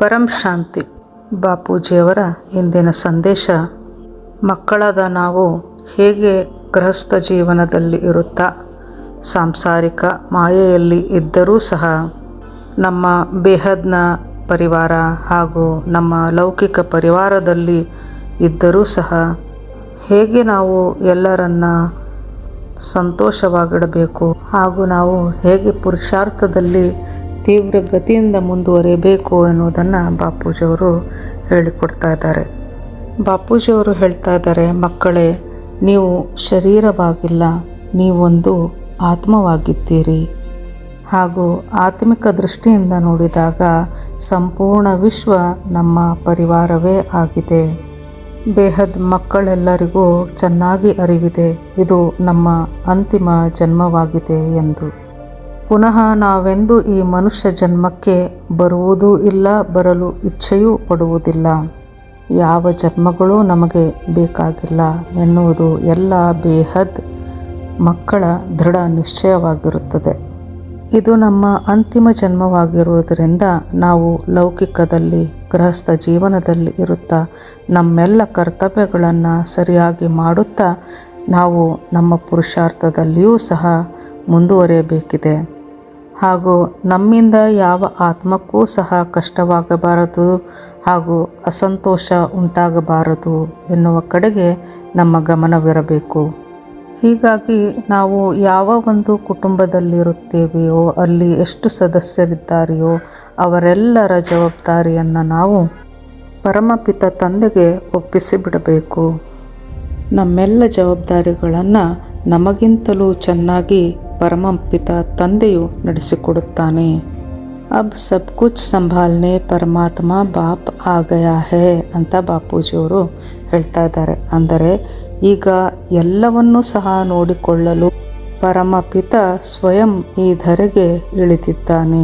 ಪರಂ ಶಾಂತಿ. ಬಾಪೂಜಿಯವರ ಇಂದಿನ ಸಂದೇಶ, ಮಕ್ಕಳಾದ ನಾವು ಹೇಗೆ ಗೃಹಸ್ಥ ಜೀವನದಲ್ಲಿ ಇರುತ್ತಾ? ಸಾಂಸಾರಿಕ ಮಾಯೆಯಲ್ಲಿ ಇದ್ದರೂ ಸಹ ನಮ್ಮ ಬೇಹದ್ನ ಪರಿವಾರ ಹಾಗೂ ನಮ್ಮ ಲೌಕಿಕ ಪರಿವಾರದಲ್ಲಿ ಇದ್ದರೂ ಸಹ ಹೇಗೆ ನಾವು ಎಲ್ಲರನ್ನ ಸಂತೋಷವಾಗಿಡಬೇಕು ಹಾಗೂ ನಾವು ಹೇಗೆ ಪುರುಷಾರ್ಥದಲ್ಲಿ ತೀವ್ರ ಗತಿಯಿಂದ ಮುಂದುವರಿಯಬೇಕು ಎನ್ನುವುದನ್ನು ಬಾಪೂಜಿಯವರು ಹೇಳಿಕೊಡ್ತಾ ಇದ್ದಾರೆ. ಬಾಪೂಜಿಯವರು ಹೇಳ್ತಾ ಇದ್ದಾರೆ, ಮಕ್ಕಳೇ, ನೀವು ಶರೀರವಾಗಿಲ್ಲ, ನೀವೊಂದು ಆತ್ಮವಾಗಿದ್ದೀರಿ. ಹಾಗೂ ಆತ್ಮಿಕ ದೃಷ್ಟಿಯಿಂದ ನೋಡಿದಾಗ ಸಂಪೂರ್ಣ ವಿಶ್ವ ನಮ್ಮ ಪರಿವಾರವೇ ಆಗಿದೆ. ಬೇಹದ್ ಮಕ್ಕಳೆಲ್ಲರಿಗೂ ಚೆನ್ನಾಗಿ ಅರಿವಿದೆ, ಇದು ನಮ್ಮ ಅಂತಿಮ ಜನ್ಮವಾಗಿದೆ ಎಂದು. ಪುನಃ ನಾವೆಂದು ಈ ಮನುಷ್ಯ ಜನ್ಮಕ್ಕೆ ಬರುವುದೂ ಇಲ್ಲ, ಬರಲು ಇಚ್ಛೆಯೂ ಪಡುವುದಿಲ್ಲ. ಯಾವ ಜನ್ಮಗಳೂ ನಮಗೆ ಬೇಕಾಗಿಲ್ಲ ಎನ್ನುವುದು ಎಲ್ಲ ಬೇಹದ್ ಮಕ್ಕಳ ದೃಢ ನಿಶ್ಚಯವಾಗಿರುತ್ತದೆ. ಇದು ನಮ್ಮ ಅಂತಿಮ ಜನ್ಮವಾಗಿರುವುದರಿಂದ ನಾವು ಲೌಕಿಕದಲ್ಲಿ, ಗೃಹಸ್ಥ ಜೀವನದಲ್ಲಿ ಇರುತ್ತಾ, ನಮ್ಮೆಲ್ಲ ಕರ್ತವ್ಯಗಳನ್ನು ಸರಿಯಾಗಿ ಮಾಡುತ್ತಾ, ನಾವು ನಮ್ಮ ಪುರುಷಾರ್ಥದಲ್ಲಿಯೂ ಸಹ ಮುಂದುವರಿಯಬೇಕಿದೆ. ಹಾಗೂ ನಮ್ಮಿಂದ ಯಾವ ಆತ್ಮಕ್ಕೂ ಸಹ ಕಷ್ಟವಾಗಬಾರದು ಹಾಗೂ ಅಸಂತೋಷ ಉಂಟಾಗಬಾರದು ಎನ್ನುವ ಕಡೆಗೆ ನಮ್ಮ ಗಮನವಿರಬೇಕು. ಹೀಗಾಗಿ ನಾವು ಯಾವ ಒಂದು ಕುಟುಂಬದಲ್ಲಿರುತ್ತೇವೆಯೋ, ಅಲ್ಲಿ ಎಷ್ಟು ಸದಸ್ಯರಿದ್ದಾರೆಯೋ, ಅವರೆಲ್ಲರ ಜವಾಬ್ದಾರಿಯನ್ನು ನಾವು ಪರಮಪಿತ ತಂದೆಗೆ ಒಪ್ಪಿಸಿಬಿಡಬೇಕು ನಮ್ಮೆಲ್ಲ ಜವಾಬ್ದಾರಿಗಳನ್ನು ನಮಗಿಂತಲೂ ಚೆನ್ನಾಗಿ ಪರಮಪಿತ ತಂದೆಯು ನಡೆಸಿಕೊಡುತ್ತಾನೆ. ಅಬ್ ಸಬ್ ಕುಚ್ ಸಂಭಾಲನೆ ಪರಮಾತ್ಮ ಬಾಪ್ ಆಗಯಾ ಗಯಾ ಹೇ ಅಂತ ಬಾಪೂಜಿಯವರು ಹೇಳ್ತಾ ಇದ್ದಾರೆ. ಅಂದರೆ ಈಗ ಎಲ್ಲವನ್ನೂ ಸಹ ನೋಡಿಕೊಳ್ಳಲು ಪರಮಪಿತ ಸ್ವಯಂ ಈ ಧರೆಗೆ ಇಳಿದಿದ್ದಾನೆ.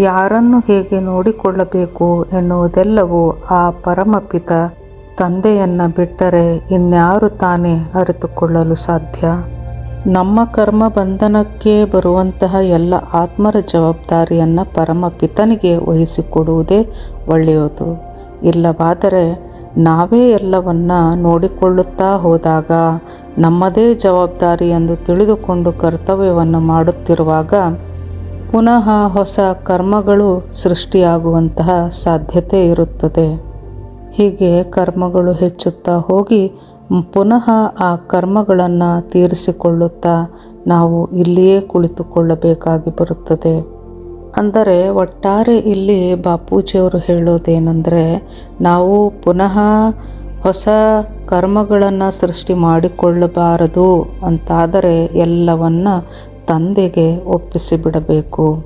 ಯಾರನ್ನು ಹೇಗೆ ನೋಡಿಕೊಳ್ಳಬೇಕು ಎನ್ನುವುದೆಲ್ಲವೂ ಆ ಪರಮಪಿತ ತಂದೆಯನ್ನು ಬಿಟ್ಟರೆ ಇನ್ಯಾರು ತಾನೇ ಅರಿತುಕೊಳ್ಳಲು ಸಾಧ್ಯ? ನಮ್ಮ ಕರ್ಮ ಬಂಧನಕ್ಕೆ ಬರುವಂತಹ ಎಲ್ಲ ಆತ್ಮರ ಜವಾಬ್ದಾರಿಯನ್ನು ಪರಮಪಿತನಿಗೆ ವಹಿಸಿಕೊಡುವುದೇ ಒಳ್ಳೆಯದು. ಇಲ್ಲವಾದರೆ ನಾವೇ ಎಲ್ಲವನ್ನ ನೋಡಿಕೊಳ್ಳುತ್ತಾ ಹೋದಾಗ ನಮ್ಮದೇ ಜವಾಬ್ದಾರಿ ಎಂದು ತಿಳಿದುಕೊಂಡು ಕರ್ತವ್ಯವನ್ನು ಮಾಡುತ್ತಿರುವಾಗ ಪುನಃ ಹೊಸ ಕರ್ಮಗಳು ಸೃಷ್ಟಿಯಾಗುವಂತಹ ಸಾಧ್ಯತೆ ಇರುತ್ತದೆ. ಹೀಗೆ ಕರ್ಮಗಳು ಹೆಚ್ಚುತ್ತಾ ಹೋಗಿ ಪುನಃ ಆ ಕರ್ಮಗಳನ್ನು ತೀರಿಸಿಕೊಳ್ಳುತ್ತಾ ನಾವು ಇಲ್ಲಿಯೇ ಕುಳಿತುಕೊಳ್ಳಬೇಕಾಗಿ ಬರುತ್ತದೆ. ಅಂದರೆ ಒಟ್ಟಾರೆ ಇಲ್ಲಿ ಬಾಪೂಜಿಯವರು ಹೇಳೋದೇನೆಂದರೆ, ನಾವು ಪುನಃ ಹೊಸ ಕರ್ಮಗಳನ್ನು ಸೃಷ್ಟಿ ಮಾಡಿಕೊಳ್ಳಬಾರದು ಅಂತಾದರೆ ಎಲ್ಲವನ್ನು ತಂದೆಗೆ ಒಪ್ಪಿಸಿಬಿಡಬೇಕು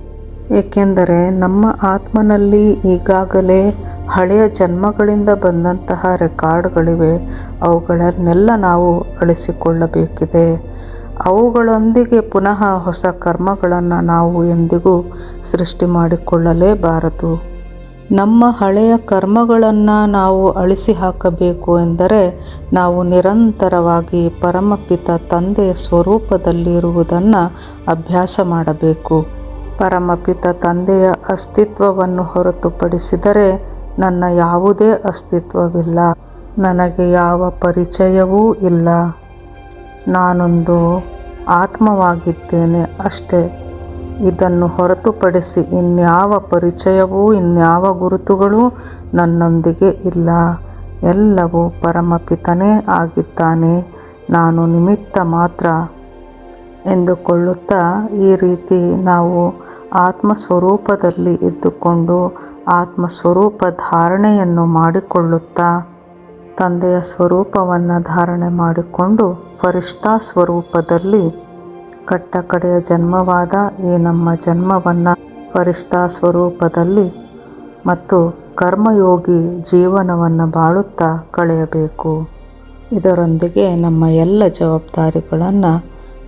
ಏಕೆಂದರೆ ನಮ್ಮ ಆತ್ಮನಲ್ಲಿ ಈಗಾಗಲೇ ಹಳೆಯ ಜನ್ಮಗಳಿಂದ ಬಂದಂತಹ ರೆಕಾರ್ಡ್ಗಳಿವೆ. ಅವುಗಳನ್ನೆಲ್ಲ ನಾವು ಅಳಿಸಿಕೊಳ್ಳಬೇಕಿದೆ. ಅವುಗಳೊಂದಿಗೆ ಪುನಃ ಹೊಸ ಕರ್ಮಗಳನ್ನು ನಾವು ಎಂದಿಗೂ ಸೃಷ್ಟಿ ಮಾಡಿಕೊಳ್ಳಲೇಬಾರದು. ನಮ್ಮ ಹಳೆಯ ಕರ್ಮಗಳನ್ನು ನಾವು ಅಳಿಸಿ ಹಾಕಬೇಕು ಎಂದರೆ ನಾವು ನಿರಂತರವಾಗಿ ಪರಮಪಿತ ತಂದೆಯ ಸ್ವರೂಪದಲ್ಲಿರುವುದನ್ನು ಅಭ್ಯಾಸ ಮಾಡಬೇಕು. ಪರಮಪಿತ ತಂದೆಯ ಅಸ್ತಿತ್ವವನ್ನು ಹೊರತುಪಡಿಸಿದರೆ ನನ್ನ ಯಾವುದೇ ಅಸ್ತಿತ್ವವಿಲ್ಲ. ನನಗೆ ಯಾವ ಪರಿಚಯವೂ ಇಲ್ಲ. ನಾನೊಂದು ಆತ್ಮವಾಗಿದ್ದೇನೆ ಅಷ್ಟೇ. ಇದನ್ನು ಹೊರತುಪಡಿಸಿ ಇನ್ಯಾವ ಪರಿಚಯವೂ, ಇನ್ಯಾವ ಗುರುತುಗಳೂ ನನ್ನೊಂದಿಗೆ ಇಲ್ಲ. ಎಲ್ಲವೂ ಪರಮಪಿತನೇ ಆಗಿದ್ದಾನೆ. ನಾನು ನಿಮಿತ್ತ ಮಾತ್ರ ಎಂದುಕೊಳ್ಳುತ್ತಾ ಈ ರೀತಿ ನಾವು ಆತ್ಮ ಸ್ವರೂಪದಲ್ಲಿ ಇದ್ದುಕೊಂಡು ಆತ್ಮ ಸ್ವರೂಪ ಧಾರಣೆಯನ್ನು ಮಾಡಿಕೊಳ್ಳುತ್ತಾ ತಂದೆಯ ಸ್ವರೂಪವನ್ನು ಧಾರಣೆ ಮಾಡಿಕೊಂಡು ಫರಿಷ್ಠಾ ಸ್ವರೂಪದಲ್ಲಿ ಕಟ್ಟ ಕಡೆಯ ಜನ್ಮವಾದ ಈ ನಮ್ಮ ಜನ್ಮವನ್ನು ಫರಿಷ್ಠಾ ಸ್ವರೂಪದಲ್ಲಿ ಮತ್ತು ಕರ್ಮಯೋಗಿ ಜೀವನವನ್ನು ಬಾಳುತ್ತಾ ಕಳೆಯಬೇಕು. ಇದರೊಂದಿಗೆ ನಮ್ಮ ಎಲ್ಲ ಜವಾಬ್ದಾರಿಗಳನ್ನು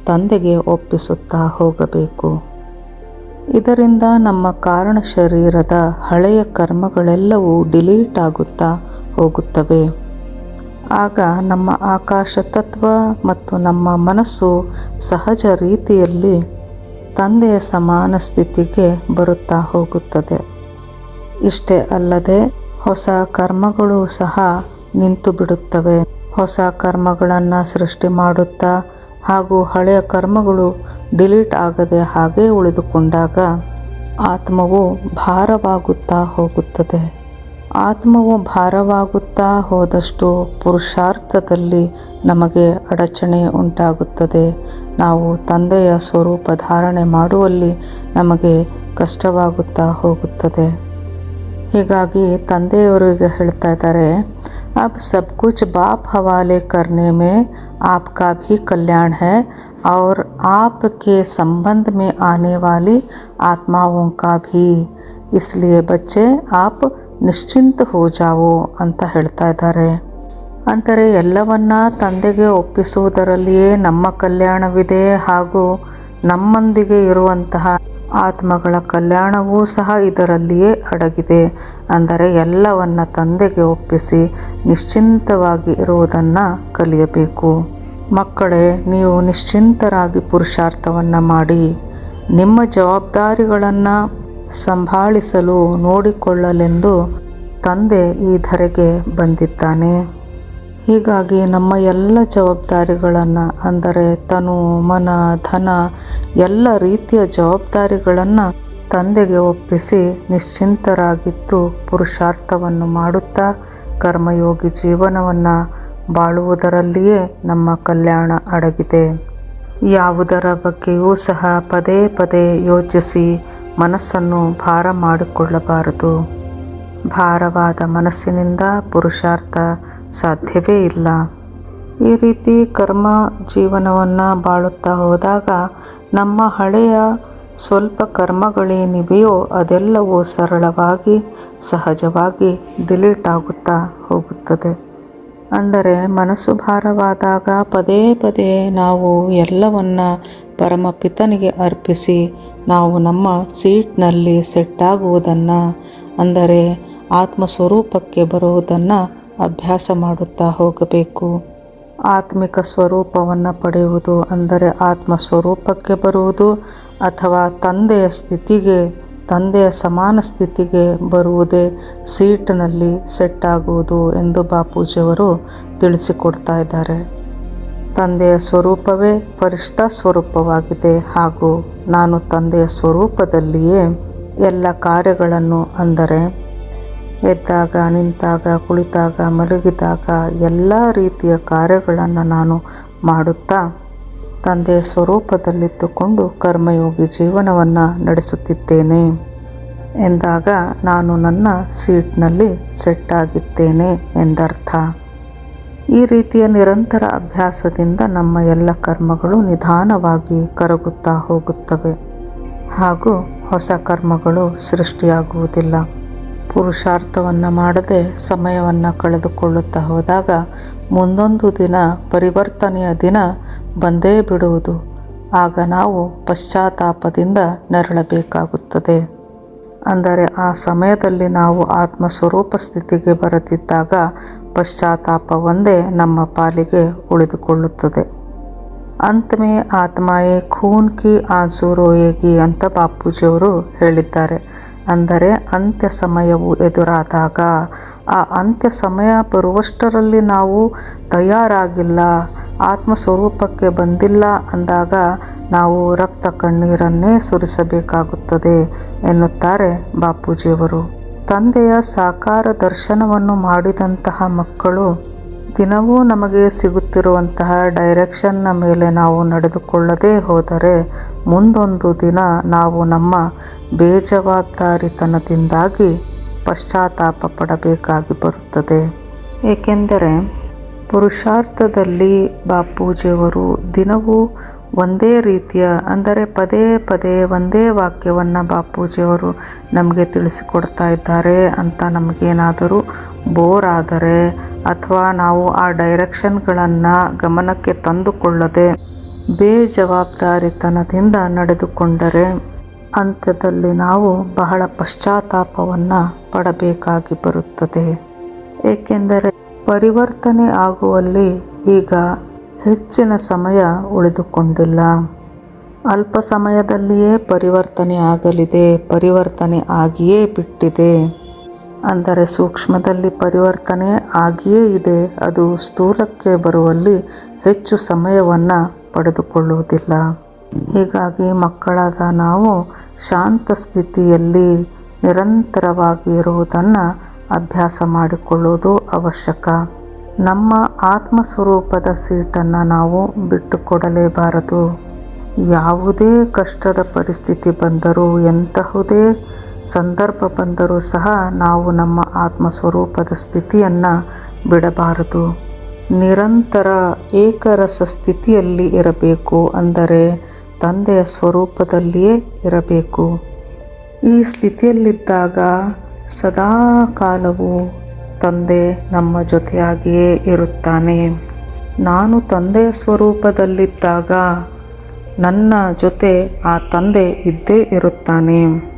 ತಂದೆಗೆ ಒಪ್ಪಿಸುತ್ತಾ ಹೋಗಬೇಕು. ಇದರಿಂದ ನಮ್ಮ ಕಾರಣ ಶರೀರದ ಹಳೆಯ ಕರ್ಮಗಳೆಲ್ಲವೂ ಡಿಲೀಟ್ ಆಗುತ್ತಾ ಹೋಗುತ್ತವೆ. ಆಗ ನಮ್ಮ ಆಕಾಶ ತತ್ವ ಮತ್ತು ನಮ್ಮ ಮನಸ್ಸು ಸಹಜ ರೀತಿಯಲ್ಲಿ ತಂದೆಯ ಸಮಾನ ಸ್ಥಿತಿಗೆ ಬರುತ್ತಾ ಹೋಗುತ್ತದೆ. ಇಷ್ಟೇ ಅಲ್ಲದೆ ಹೊಸ ಕರ್ಮಗಳು ಸಹ ನಿಂತು ಬಿಡುತ್ತವೆ. ಹೊಸ ಕರ್ಮಗಳನ್ನು ಸೃಷ್ಟಿ ಮಾಡುತ್ತಾ ಹಾಗೂ ಹಳೆಯ ಕರ್ಮಗಳು ಡಿಲೀಟ್ ಆಗದೆ ಹಾಗೇ ಉಳಿದುಕೊಂಡಾಗ ಆತ್ಮವು ಭಾರವಾಗುತ್ತಾ ಹೋಗುತ್ತದೆ ಆತ್ಮವು ಭಾರವಾಗುತ್ತಾ ಹೋದಷ್ಟು ಪುರುಷಾರ್ಥದಲ್ಲಿ ನಮಗೆ ಅಡಚಣೆ ಉಂಟಾಗುತ್ತದೆ ನಾವು ತಂದೆಯ ಸ್ವರೂಪ ಧಾರಣೆ ಮಾಡುವಲ್ಲಿ ನಮಗೆ ಕಷ್ಟವಾಗುತ್ತಾ ಹೋಗುತ್ತದೆ ಹೀಗಾಗಿ ತಂದೆಯವರಿಗೆ ಹೇಳ್ತಾ ಇದ್ದಾರೆ अब सब कुछ बाप हवाले करने में आपका भी कल्याण है और आपके संबंध में आने वाली आत्माओं का भी इसलिए बच्चे आप ನಿಶ್ಚಿಂತ ಹೋ ಜಾವೋ ಅಂತ ಹೇಳ್ತಾ ಇದ್ದಾರೆ ಅಂದರೆ ಎಲ್ಲವನ್ನ ತಂದೆಗೆ ಒಪ್ಪಿಸುವುದರಲ್ಲಿಯೇ ನಮ್ಮ ಕಲ್ಯಾಣವಿದೆ ಹಾಗೂ ನಮ್ಮೊಂದಿಗೆ ಇರುವಂತಹ ಆತ್ಮಗಳ ಕಲ್ಯಾಣವೂ ಸಹ ಇದರಲ್ಲಿಯೇ ಅಡಗಿದೆ ಅಂದರೆ ಎಲ್ಲವನ್ನ ತಂದೆಗೆ ಒಪ್ಪಿಸಿ ನಿಶ್ಚಿಂತವಾಗಿ ಇರುವುದನ್ನು ಕಲಿಯಬೇಕು ಮಕ್ಕಳೇ, ನೀವು ನಿಶ್ಚಿಂತರಾಗಿ ಪುರುಷಾರ್ಥವನ್ನು ಮಾಡಿ, ನಿಮ್ಮ ಜವಾಬ್ದಾರಿಗಳನ್ನು ಸಂಭಾಳಿಸಲು ನೋಡಿಕೊಳ್ಳಲೆಂದು ತಂದೆ ಈ ಧರೆಗೆ ಬಂದಿದ್ದಾನೆ. ಹೀಗಾಗಿ ನಮ್ಮ ಎಲ್ಲ ಜವಾಬ್ದಾರಿಗಳನ್ನು, ಅಂದರೆ ತನು, ಮನ, ಧನ, ಎಲ್ಲ ರೀತಿಯ ಜವಾಬ್ದಾರಿಗಳನ್ನು ತಂದೆಗೆ ಒಪ್ಪಿಸಿ ನಿಶ್ಚಿಂತರಾಗಿದ್ದು ಪುರುಷಾರ್ಥವನ್ನು ಮಾಡುತ್ತಾ ಕರ್ಮಯೋಗಿ ಜೀವನವನ್ನು ಬಾಳುವುದರಲ್ಲಿಯೇ ನಮ್ಮ ಕಲ್ಯಾಣ ಅಡಗಿದೆ. ಯಾವುದರ ಬಗ್ಗೆಯೂ ಸಹ ಪದೇ ಪದೇ ಯೋಚಿಸಿ ಮನಸ್ಸನ್ನು ಭಾರ ಮಾಡಿಕೊಳ್ಳಬಾರದು. ಭಾರವಾದ ಮನಸ್ಸಿನಿಂದ ಪುರುಷಾರ್ಥ ಸಾಧ್ಯವೇ ಇಲ್ಲ. ಈ ರೀತಿ ಕರ್ಮ ಜೀವನವನ್ನು ಬಾಳುತ್ತಾ ಹೋದಾಗ ನಮ್ಮ ಹಳೆಯ ಸ್ವಲ್ಪ ಕರ್ಮಗಳೇನಿವೆಯೋ ಅದೆಲ್ಲವೂ ಸರಳವಾಗಿ, ಸಹಜವಾಗಿ ಡಿಲೀಟ್ ಆಗುತ್ತಾ ಹೋಗುತ್ತದೆ. ಅಂದರೆ ಮನಸ್ಸು ಭಾರವಾದಾಗ ಪದೇ ಪದೇ ನಾವು ಎಲ್ಲವನ್ನ ಪರಮಪಿತನಿಗೆ ಅರ್ಪಿಸಿ ನಾವು ನಮ್ಮ ಸೀಟ್ನಲ್ಲಿ ಸೆಟ್ಟಾಗುವುದನ್ನು, ಅಂದರೆ ಆತ್ಮ ಸ್ವರೂಪಕ್ಕೆ ಬರುವುದನ್ನು ಅಭ್ಯಾಸ ಮಾಡುತ್ತಾ ಹೋಗಬೇಕು. ಆತ್ಮಿಕ ಸ್ವರೂಪವನ್ನು ಪಡೆಯುವುದು ಅಂದರೆ ಆತ್ಮ ಸ್ವರೂಪಕ್ಕೆ ಬರುವುದು ಅಥವಾ ತಂದೆಯ ಸ್ಥಿತಿಗೆ ತಂದೆಯ ಸಮಾನ ಸ್ಥಿತಿಗೆ ಬರುವುದೇ ಸೀಟ್ನಲ್ಲಿ ಸೆಟ್ ಆಗುವುದು ಎಂದು ಬಾಪೂಜಿಯವರು ತಿಳಿಸಿಕೊಡ್ತಾ ಇದ್ದಾರೆ. ತಂದೆಯ ಸ್ವರೂಪವೇ ಪರಿಷ್ಠ ಸ್ವರೂಪವಾಗಿದೆ ಹಾಗೂ ನಾನು ತಂದೆಯ ಸ್ವರೂಪದಲ್ಲಿಯೇ ಎಲ್ಲ ಕಾರ್ಯಗಳನ್ನು ಅಂದರೆ ಎದ್ದಾಗ, ನಿಂತಾಗ, ಕುಳಿತಾಗ, ಮಲಗಿದಾಗ ಎಲ್ಲ ರೀತಿಯ ಕಾರ್ಯಗಳನ್ನು ನಾನು ಮಾಡುತ್ತಾ ತಂದೆಯ ಸ್ವರೂಪದಲ್ಲಿದ್ದುಕೊಂಡು ಕರ್ಮಯೋಗಿ ಜೀವನವನ್ನು ನಡೆಸುತ್ತಿದ್ದೇನೆ. ಎಂದಾಗ ನಾನು ನನ್ನ ಸೀಟ್ನಲ್ಲಿ ಸೆಟ್ ಆಗಿದ್ದೇನೆ ಎಂದರ್ಥ. ಈ ರೀತಿಯ ನಿರಂತರ ಅಭ್ಯಾಸದಿಂದ ನಮ್ಮ ಎಲ್ಲ ಕರ್ಮಗಳು ನಿಧಾನವಾಗಿ ಕರಗುತ್ತಾ ಹೋಗುತ್ತವೆ. ಹಾಗೂ ಹೊಸ ಕರ್ಮಗಳು ಸೃಷ್ಟಿಯಾಗುವುದಿಲ್ಲ. ಪುರುಷಾರ್ಥವನ್ನು ಮಾಡದೆ ಸಮಯವನ್ನು ಕಳೆದುಕೊಳ್ಳುತ್ತಾ ಹೋದಾಗ ಮುಂದೊಂದು ದಿನ ಪರಿವರ್ತನೆಯ ದಿನ ಬಂದೇ ಬಿಡುವುದು. ಆಗ ನಾವು ಪಶ್ಚಾತ್ತಾಪದಿಂದ ನೆರಳಬೇಕಾಗುತ್ತದೆ. ಅಂದರೆ ಆ ಸಮಯದಲ್ಲಿ ನಾವು ಆತ್ಮ ಸ್ವರೂಪ ಸ್ಥಿತಿಗೆ ಬರದಿದ್ದಾಗ ಪಶ್ಚಾತ್ತಾಪವೊಂದೇ ನಮ್ಮ ಪಾಲಿಗೆ ಉಳಿದುಕೊಳ್ಳುತ್ತದೆ. ಅಂತಮೇ ಆತ್ಮಾಯೇ ಖೂನ್ ಕಿ ಆನ್ಸು ಏಗಿ ಅಂತ ಬಾಪೂಜಿಯವರು ಹೇಳಿದ್ದಾರೆ. ಅಂದರೆ ಅಂತ್ಯ ಸಮಯವು ಎದುರಾದಾಗ ಆ ಅಂತ್ಯ ಸಮಯ ಬರುವಷ್ಟರಲ್ಲಿ ನಾವು ತಯಾರಾಗಿಲ್ಲ. ಆತ್ಮ ಸ್ವರೂಪಕ್ಕೆ ಬಂದಿಲ್ಲ ಅಂದಾಗ ನಾವು ರಕ್ತ ಕಣ್ಣೀರನ್ನೇ ಸುರಿಸಬೇಕಾಗುತ್ತದೆ ಎನ್ನುತ್ತಾರೆ ಬಾಪೂಜಿಯವರು. ತಂದೆಯ ಸಾಕಾರ ದರ್ಶನವನ್ನು ಮಾಡಿದಂತಹ ಮಕ್ಕಳು ದಿನವೂ ನಮಗೆ ಸಿಗುತ್ತಿರುವಂತಹ ಡೈರೆಕ್ಷನ್ನ ಮೇಲೆ ನಾವು ನಡೆದುಕೊಳ್ಳದೇ ಹೋದರೆ ಮುಂದೊಂದು ದಿನ ನಾವು ನಮ್ಮ ಬೇಜವಾಬ್ದಾರಿತನದಿಂದಾಗಿ ಪಶ್ಚಾತ್ತಾಪ ಪಡಬೇಕಾಗಿ ಬರುತ್ತದೆ. ಏಕೆಂದರೆ ಪುರುಷಾರ್ಥದಲ್ಲಿ ಬಾಪೂಜಿಯವರು ದಿನವೂ ಒಂದೇ ರೀತಿಯ, ಅಂದರೆ ಪದೇ ಪದೇ ಒಂದೇ ವಾಕ್ಯವನ್ನು ಬಾಪೂಜಿಯವರು ನಮಗೆ ತಿಳಿಸಿಕೊಡ್ತಾ ಇದ್ದಾರೆ ಅಂತ ನಮಗೇನಾದರೂ ಬೋರ್ ಆದರೆ ಅಥವಾ ನಾವು ಆ ಡೈರೆಕ್ಷನ್ಗಳನ್ನು ಗಮನಕ್ಕೆ ತಂದುಕೊಳ್ಳದೆ ಬೇಜವಾಬ್ದಾರಿತನದಿಂದ ನಡೆದುಕೊಂಡರೆ ಅಂತ್ಯದಲ್ಲಿ ನಾವು ಬಹಳ ಪಶ್ಚಾತ್ತಾಪವನ್ನು ಪಡಬೇಕಾಗಿ ಬರುತ್ತದೆ. ಏಕೆಂದರೆ ಪರಿವರ್ತನೆ ಆಗುವಲ್ಲಿ ಈಗ ಹೆಚ್ಚಿನ ಸಮಯ ಉಳಿದುಕೊಂಡಿಲ್ಲ. ಅಲ್ಪ ಸಮಯದಲ್ಲಿಯೇ ಪರಿವರ್ತನೆ ಆಗಲಿದೆ, ಪರಿವರ್ತನೆ ಆಗಿಯೇ ಬಿಟ್ಟಿದೆ. ಅಂದರೆ ಸೂಕ್ಷ್ಮದಲ್ಲಿ ಪರಿವರ್ತನೆ ಆಗಿಯೇ ಇದೆ, ಅದು ಸ್ಥೂಲಕ್ಕೆ ಬರುವಲ್ಲಿ ಹೆಚ್ಚು ಸಮಯವನ್ನು ಪಡೆದುಕೊಳ್ಳುವುದಿಲ್ಲ. ಹೀಗಾಗಿ ಮಕ್ಕಳಾದ ನಾವು ಶಾಂತ ಸ್ಥಿತಿಯಲ್ಲಿ ನಿರಂತರವಾಗಿ ಇರುವುದನ್ನು ಅಭ್ಯಾಸ ಮಾಡಿಕೊಳ್ಳುವುದು ಅವಶ್ಯಕ. ನಮ್ಮ ಆತ್ಮಸ್ವರೂಪದ ಸೀಟನ್ನು ನಾವು ಬಿಟ್ಟುಕೊಡಲೇಬಾರದು. ಯಾವುದೇ ಕಷ್ಟದ ಪರಿಸ್ಥಿತಿ ಬಂದರೂ, ಎಂತಹುದೇ ಸಂದರ್ಭ ಬಂದರೂ ಸಹ ನಾವು ನಮ್ಮ ಆತ್ಮಸ್ವರೂಪದ ಸ್ಥಿತಿಯನ್ನು ಬಿಡಬಾರದು. ನಿರಂತರ ಏಕರಸ ಸ್ಥಿತಿಯಲ್ಲಿ ಇರಬೇಕು ಅಂದರೆ ತಂದೆಯ ಸ್ವರೂಪದಲ್ಲಿಯೇ ಇರಬೇಕು. ಈ ಸ್ಥಿತಿಯಲ್ಲಿದ್ದಾಗ ಸದಾ ಕಾಲವು ತಂದೆ ನಮ್ಮ ಜೊತೆಯಾಗಿಯೇ ಇರುತ್ತಾನೆ. ನಾನು ತಂದೆಯ ಸ್ವರೂಪದಲ್ಲಿದ್ದಾಗ ನನ್ನ ಜೊತೆ ಆ ತಂದೆ ಇದ್ದೇ ಇರುತ್ತಾನೆ.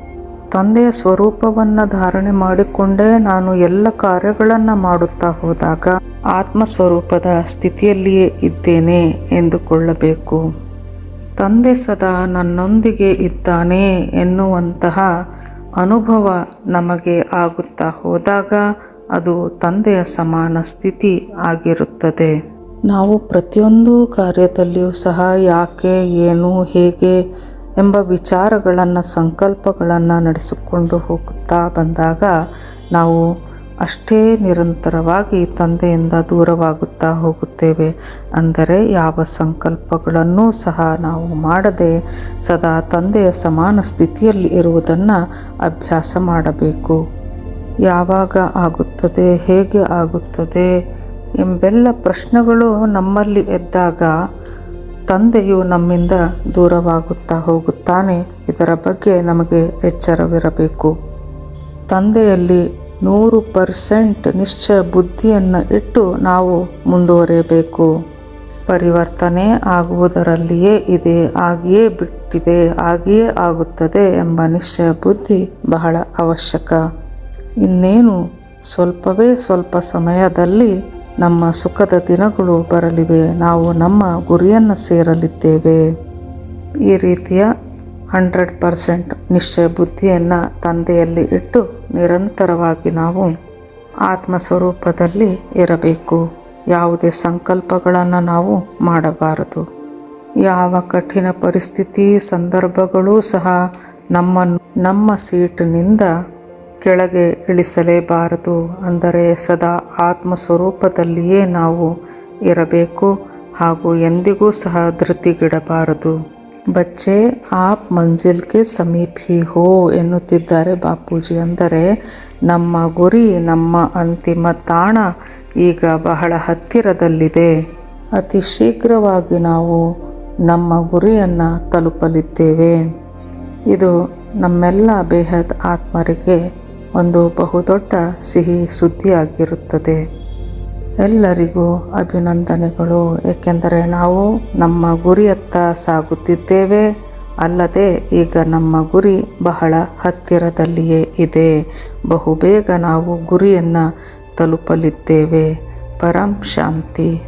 ತಂದೆಯ ಸ್ವರೂಪವನ್ನು ಧಾರಣೆ ಮಾಡಿಕೊಂಡೇ ನಾನು ಎಲ್ಲ ಕಾರ್ಯಗಳನ್ನು ಮಾಡುತ್ತಾ ಹೋದಾಗ ಆತ್ಮ ಸ್ವರೂಪದ ಸ್ಥಿತಿಯಲ್ಲಿಯೇ ಇದ್ದೇನೆ ಎಂದುಕೊಳ್ಳಬೇಕು. ತಂದೆ ಸದಾ ನನ್ನೊಂದಿಗೆ ಇದ್ದಾನೆ ಎನ್ನುವಂತಹ ಅನುಭವ ನಮಗೆ ಆಗುತ್ತಾ ಹೋದಾಗ ಅದು ತಂದೆಯ ಸಮಾನ ಸ್ಥಿತಿ ಆಗಿರುತ್ತದೆ. ನಾವು ಪ್ರತಿಯೊಂದು ಕಾರ್ಯದಲ್ಲಿಯೂ ಸಹ ಯಾಕೆ, ಏನು, ಹೇಗೆ ಎಂಬ ವಿಚಾರಗಳನ್ನು, ಸಂಕಲ್ಪಗಳನ್ನು ನಡೆಸಿಕೊಂಡು ಹೋಗುತ್ತಾ ಬಂದಾಗ ನಾವು ಅಷ್ಟೇ ನಿರಂತರವಾಗಿ ತಂದೆಯಿಂದ ದೂರವಾಗುತ್ತಾ ಹೋಗುತ್ತೇವೆ. ಅಂದರೆ ಯಾವ ಸಂಕಲ್ಪಗಳನ್ನೂ ಸಹ ನಾವು ಮಾಡದೆ ಸದಾ ತಂದೆಯ ಸಮಾನ ಸ್ಥಿತಿಯಲ್ಲಿ ಇರುವುದನ್ನು ಅಭ್ಯಾಸ ಮಾಡಬೇಕು. ಯಾವಾಗ ಆಗುತ್ತದೆ, ಹೇಗೆ ಆಗುತ್ತದೆ ಎಂಬೆಲ್ಲ ಪ್ರಶ್ನೆಗಳು ನಮ್ಮಲ್ಲಿ ಎದ್ದಾಗ ತಂದೆಯು ನಮ್ಮಿಂದ ದೂರವಾಗುತ್ತಾ ಹೋಗುತ್ತಾನೆ. ಇದರ ಬಗ್ಗೆ ನಮಗೆ ಎಚ್ಚರವಿರಬೇಕು. ತಂದೆಯಲ್ಲಿ ನೂರು ಪರ್ಸೆಂಟ್ ನಿಶ್ಚಯ ಬುದ್ಧಿಯನ್ನು ಇಟ್ಟು ನಾವು ಮುಂದುವರಿಯಬೇಕು. ಪರಿವರ್ತನೆ ಆಗುವುದರಲ್ಲಿಯೇ ಇದೆ ಆಗಿಯೇ ಬಿಟ್ಟಿದೆ ಆಗಿಯೇ ಆಗುತ್ತದೆ ಎಂಬ ನಿಶ್ಚಯ ಬುದ್ಧಿ ಬಹಳ ಅವಶ್ಯಕ. ಇನ್ನೇನು? ಸ್ವಲ್ಪವೇ ಸ್ವಲ್ಪ ಸಮಯದಲ್ಲಿ ನಮ್ಮ ಸುಖದ ದಿನಗಳು ಬರಲಿವೆ. ನಾವು ನಮ್ಮ ಗುರಿಯನ್ನು ಸೇರಲಿದ್ದೇವೆ. ಈ ರೀತಿಯ ಹಂಡ್ರೆಡ್ ಪರ್ಸೆಂಟ್ ನಿಶ್ಚಯ ಬುದ್ಧಿಯನ್ನು ತಂದೆಯಲ್ಲಿ ಇಟ್ಟು ನಿರಂತರವಾಗಿ ನಾವು ಆತ್ಮ ಸ್ವರೂಪದಲ್ಲಿ ಇರಬೇಕು. ಯಾವುದೇ ಸಂಕಲ್ಪಗಳನ್ನು ನಾವು ಮಾಡಬಾರದು. ಯಾವ ಕಠಿಣ ಪರಿಸ್ಥಿತಿ ಸಂದರ್ಭಗಳೂ ಸಹ ನಮ್ಮನ್ನು ನಮ್ಮ ಸೀಟಿನಿಂದ ಕೆಳಗೆ ಇಳಿಸಲೇಬಾರದು. ಅಂದರೆ ಸದಾ ಆತ್ಮ ಸ್ವರೂಪದಲ್ಲಿಯೇ ನಾವು ಇರಬೇಕು ಹಾಗೂ ಎಂದಿಗೂ ಸಹ ಧೃತಿಗಿಡಬಾರದು. ಬಚ್ಚೆ, ಆಪ್ ಮಂಜಿಲ್ಗೆ ಹಿ ಹೋ ಎನ್ನುತ್ತಿದ್ದಾರೆ ಬಾಪೂಜಿ. ಅಂದರೆ, ನಮ್ಮ ಗುರಿ, ನಮ್ಮ ಅಂತಿಮ ತಾಣ ಈಗ ಬಹಳ ಹತ್ತಿರದಲ್ಲಿದೆ. ಅತಿ ಶೀಘ್ರವಾಗಿ ನಾವು ನಮ್ಮ ಗುರಿಯನ್ನು ತಲುಪಲಿದ್ದೇವೆ. ಇದು ನಮ್ಮೆಲ್ಲ ಬೇಹದ್ ಆತ್ಮರಿಗೆ ಒಂದು ಬಹುದೊಡ್ಡ ಸಿಹಿ ಸುದ್ದಿಯಾಗಿರುತ್ತದೆ. ಎಲ್ಲರಿಗೂ ಅಭಿನಂದನೆಗಳು. ಏಕೆಂದರೆ ನಾವು ನಮ್ಮ ಗುರಿಯತ್ತ ಸಾಗುತ್ತಿದ್ದೇವೆ. ಅಲ್ಲದೆ ಈಗ ನಮ್ಮ ಗುರಿ ಬಹಳ ಹತ್ತಿರದಲ್ಲಿಯೇ ಇದೆ. ಬಹುಬೇಗ ನಾವು ಗುರಿಯನ್ನು ತಲುಪಲಿದ್ದೇವೆ. ಪರಂ ಶಾಂತಿ.